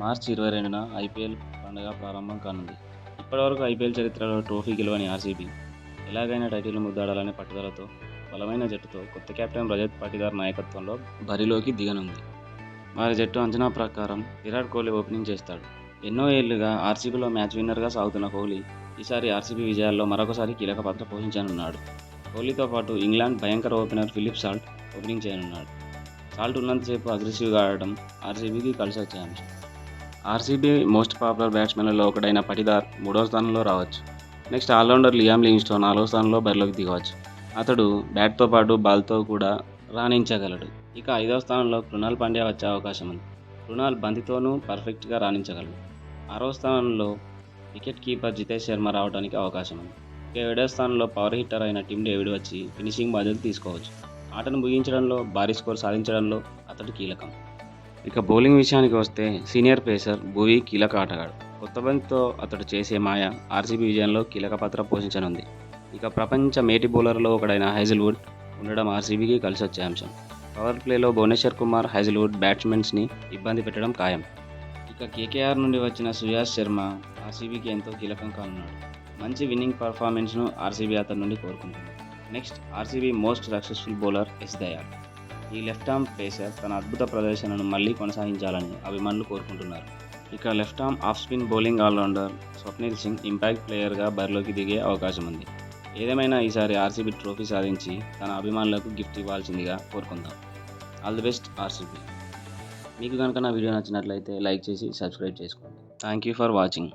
మార్చి ఇరవై రెండున ఐపీఎల్ పండుగ ప్రారంభం కానుంది. ఇప్పటివరకు ఐపీఎల్ చరిత్రలో ట్రోఫీ గెలవని ఆర్సీబీ ఎలాగైనా టైటిల్ ముద్దాడాలనే పట్టుదలతో బలమైన జట్టుతో కొత్త కెప్టెన్ రజత్ పాటిదార్ నాయకత్వంలో బరిలోకి దిగనుంది. వారి జట్టు అంచనా ప్రకారం విరాట్ కోహ్లీ ఓపెనింగ్ చేస్తాడు. ఎన్నో ఏళ్ళుగా ఆర్సీబీలో మ్యాచ్ విన్నర్గా సాగుతున్న కోహ్లీ ఈసారి ఆర్సీబీ విజయాల్లో మరొకసారి కీలక పాత్ర పోషించనున్నాడు. కోహ్లీతో పాటు ఇంగ్లాండ్ భయంకర ఓపెనర్ ఫిలిప్ సాల్ట్ ఓపెనింగ్ చేయనున్నాడు. సాల్ట్ ఉన్నంతసేపు అగ్రెసివ్గా ఆడటం ఆర్సీబీకి కలిసి వచ్చే అంశం ఆర్సీబీ మోస్ట్ పాపులర్ బ్యాట్స్మెన్లలో ఒకడైన పటిదార్ మూడవ స్థానంలో రావచ్చు. నెక్స్ట్ ఆల్రౌండర్ లియామ్ లింగ్స్టోన్ నాలుగో స్థానంలో బరిలోకి దిగవచ్చు. అతడు బ్యాట్తో పాటు బాల్తో కూడా రాణించగలడు. ఇక ఐదవ స్థానంలో కృణాల్ పాండ్యా వచ్చే అవకాశం ఉంది. కృణాల్ బంతితోనూ పర్ఫెక్ట్గా రాణించగలడు. ఆరో స్థానంలో వికెట్ కీపర్ జితేష్ శర్మ రావడానికి అవకాశం ఉంది. ఇక ఏడవ స్థానంలో పవర్ హిట్టర్ అయిన టిమ్ డేవిడ్ వచ్చి ఫినిషింగ్ బాధ్యత తీసుకోవచ్చు. ఆటను ముగించడంలో భారీ స్కోర్ సాధించడంలో అతడు కీలకం. ఇక బౌలింగ్ విషయానికి వస్తే సీనియర్ పేసర్ భువి కీలక ఆటగాడు. కొత్త బంతితో అతడు చేసే మాయ ఆర్సీబీ విజయంలో కీలక పాత్ర పోషించనుంది. ఇక ప్రపంచ మేటి బౌలర్లో ఒకడైన హైజల్వుడ్ ఉండడం ఆర్సీబీకి కలిసి వచ్చే అంశం. పవర్ ప్లేలో భువనేశ్వర్ కుమార్ హైజల్వుడ్ బ్యాట్స్మెన్స్ని ఇబ్బంది పెట్టడం ఖాయం. ఇక కేకేఆర్ నుండి వచ్చిన సుయాష్ శర్మ ఆర్సీబీకి ఎంతో కీలకం కానున్నాడు. మంచి విన్నింగ్ పర్ఫార్మెన్స్ను ఆర్సీబీ అతని నుండి కోరుకుంటుంది. Next RCB most successful bowler S Dayal. ఈ లెఫ్ట్ ఆర్మ్ పేసర్ తన అద్భుత ప్రదర్శనను మళ్ళీ కొనసాగించాలని అభిమానులు కోరుకుంటున్నారు. ఇక left arm off spin bowling allrounder Swapnil Singh impact ప్లేయర్గా బరిలోకి దిగే అవకాశం ఉంది. ఏదేమైనా ఈసారి ఆర్సీబీ ట్రోఫీ సాధించి తన అభిమానులకు గిఫ్ట్ ఇవ్వాల్సిందిగా కోరుకుందాం. ఆల్ ది బెస్ట్ ఆర్సీబీ మీకు కనుక నా వీడియో నచ్చినట్లయితే లైక్ చేసి సబ్స్క్రైబ్ చేసుకోండి. Thank you for watching